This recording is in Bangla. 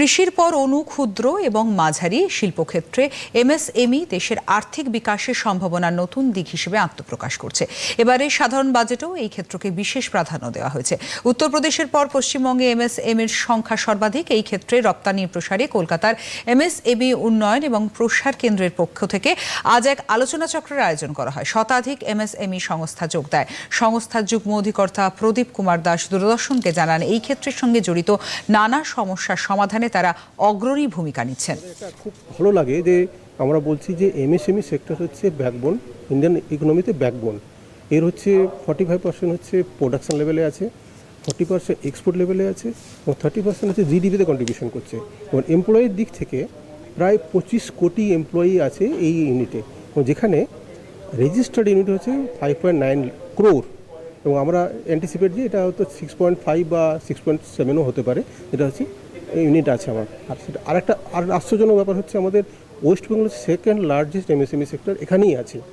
কৃষির পর অনু ক্ষুদ্র এবং মাঝারি শিল্পক্ষেত্রে এমএসএমই দেশের আর্থিক বিকাশের সম্ভাবনার নতুন দিক হিসেবে আত্মপ্রকাশ করছে। এবারে সাধারণ বাজেটেও এই ক্ষেত্রকে বিশেষ প্রাধান্য দেওয়া হয়েছে। উত্তরপ্রদেশের পর পশ্চিমবঙ্গে এমএসএমইর সংখ্যা সর্বাধিক। এই ক্ষেত্রে রপ্তানি প্রসারে কলকাতার এমএসএমই উন্নয়ন এবং প্রসার কেন্দ্রের পক্ষ থেকে আজ এক আলোচনা চক্রের আয়োজন করা হয়। শতাধিক এমএসএমই সংস্থা যোগ দেয়। সংস্থার যুগ্ম অধিকর্তা প্রদীপ কুমার দাস দূরদর্শনকে জানান, এই ক্ষেত্রের সঙ্গে জড়িত নানা সমস্যার সমাধানে তারা অগ্রণী ভূমিকা নিচ্ছেন। খুব ভালো লাগে যে আমরা বলছি যে এমএসএমই সেক্টর হচ্ছে ব্যাকবোন ইন্ডিয়ান ইকোনমিতে ব্যাকবোন এর হচ্ছে ফর্টি ফাইভ পার্সেন্ট হচ্ছে প্রোডাকশন লেভেলে আছে ফর্টি পার্সেন্ট এক্সপোর্ট লেভেলে আছে, এবং থার্টি পার্সেন্ট হচ্ছে জিডিপিতে কন্ট্রিবিউশন করছে। এবং এমপ্লয়ির দিক থেকে প্রায় পঁচিশ কোটি এমপ্লয়ি আছে এই ইউনিটে এবং যেখানে রেজিস্টার্ড ইউনিট হচ্ছে ফাইভ পয়েন্ট নাইন ক্রোর এবং আমরা অ্যান্টিসিপেট যে এটা হয়তো সিক্স পয়েন্ট ফাইভ বা সিক্স পয়েন্ট সেভেনও হতে পারে। এটা হচ্ছে ইউনিট আছে আমার। আর সেটা আরেকটা, আর আশ্চর্যজনক ব্যাপার হচ্ছে আমাদের ওয়েস্ট বেঙ্গলের সেকেন্ড লার্জেস্ট এমএসএমই সেক্টর এখানেই আছে।